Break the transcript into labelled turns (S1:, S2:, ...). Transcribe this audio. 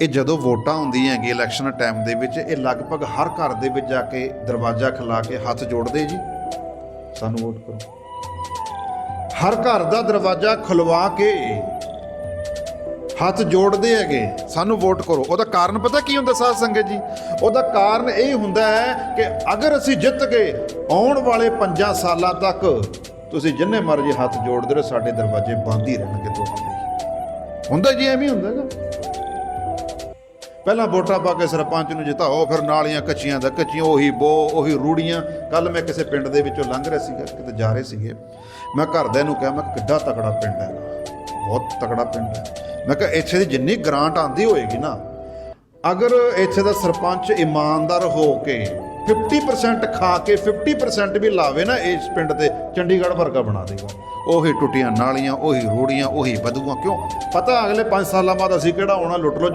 S1: ਇਹ ਜਦੋਂ ਵੋਟਾਂ ਹੁੰਦੀਆਂ ਹੈਗੀ ਇਲੈਕਸ਼ਨ ਟਾਈਮ ਦੇ ਵਿੱਚ, ਇਹ ਲਗਭਗ ਹਰ ਘਰ ਦੇ ਵਿੱਚ ਜਾ ਕੇ ਦਰਵਾਜ਼ਾ ਖਿਲਾ ਕੇ ਹੱਥ ਜੋੜਦੇ ਜੀ। ਸਾਨੂੰ ਵੋਟ ਕਰੋ। ਹਰ ਘਰ ਦਾ ਦਰਵਾਜ਼ਾ ਖੁਲਵਾ ਕੇ ਹੱਥ ਜੋੜਦੇ ਹੈਗੇ, ਸਾਨੂੰ ਵੋਟ ਕਰੋ। ਉਹਦਾ ਕਾਰਨ ਪਤਾ ਕੀ ਹੁੰਦਾ ਸਾਧ ਸੰਗਤ ਜੀ? ਉਹਦਾ ਕਾਰਨ ਇਹ ਹੁੰਦਾ ਹੈ ਕਿ ਅਗਰ ਅਸੀਂ ਜਿੱਤ ਗਏ, ਆਉਣ ਵਾਲੇ 5 ਸਾਲਾਂ ਤੱਕ ਤੁਸੀਂ ਜਿੰਨੇ ਮਰਜ਼ੀ ਹੱਥ ਜੋੜਦੇ ਰਹੋ, ਸਾਡੇ ਦਰਵਾਜ਼ੇ ਬੰਦ ਹੀ ਰਹਿਣਗੇ ਤੁਹਾਡੇ ਲਈ ਹੁੰਦਾ ਜੀ, ਐਵੇਂ ਹੀ ਹੁੰਦਾ ਹੈਗਾ। ਪਹਿਲਾਂ ਵੋਟਾਂ ਪਾ ਕੇ ਸਰਪੰਚ ਨੂੰ ਜਿਤਾਓ, ਫਿਰ ਨਾਲੀਆਂ ਕੱਚੀਆਂ ਦਾ ਕੱਚੀਆਂ, ਉਹੀ ਬੋ, ਉਹੀ ਰੂੜੀਆਂ। ਕੱਲ ਮੈਂ ਕਿਸੇ ਪਿੰਡ ਦੇ ਵਿੱਚੋਂ ਲੰਘ ਰਿਹਾ ਸੀਗਾ, ਕਿਤੇ ਜਾ ਰਹੇ ਸੀਗੇ। ਮੈਂ ਘਰਦਿਆਂ ਨੂੰ ਕਿਹਾ, ਮੈਂ ਕਿੱਡਾ ਤਕੜਾ ਪਿੰਡ ਹੈ ਬਹੁਤ ਤਕੜਾ ਪਿੰਡ ਹੈ। ਮੈਂ ਕਿਹਾ, ਇੱਥੇ ਦੀ ਜਿੰਨੀ ਗ੍ਰਾਂਟ ਆਂਦੀ ਹੋਏਗੀ ਨਾ, ਅਗਰ ਇੱਥੇ ਦਾ ਸਰਪੰਚ ਇਮਾਨਦਾਰ ਹੋ ਕੇ 50% ਖਾ ਕੇ 50% ਵੀ ਲਾਵੇ ਨਾ, ਇਸ ਪਿੰਡ ਤੇ ਚੰਡੀਗੜ੍ਹ ਵਰਗਾ ਬਣਾ ਦੇਗਾ। ਉਹੀ ਟੁੱਟੀਆਂ ਨਾਲੀਆਂ, ਉਹੀ ਰੋੜੀਆਂ, ਉਹੀ ਬਦੂਆਂ ਕਿਉਂ? ਪਤਾ ਅਗਲੇ 5 ਸਾਲਾਂ ਬਾਅਦ ਅਸੀਂ ਕਿਹੜਾ ਆਉਣਾ, ਲੁੱਟ ਲੋ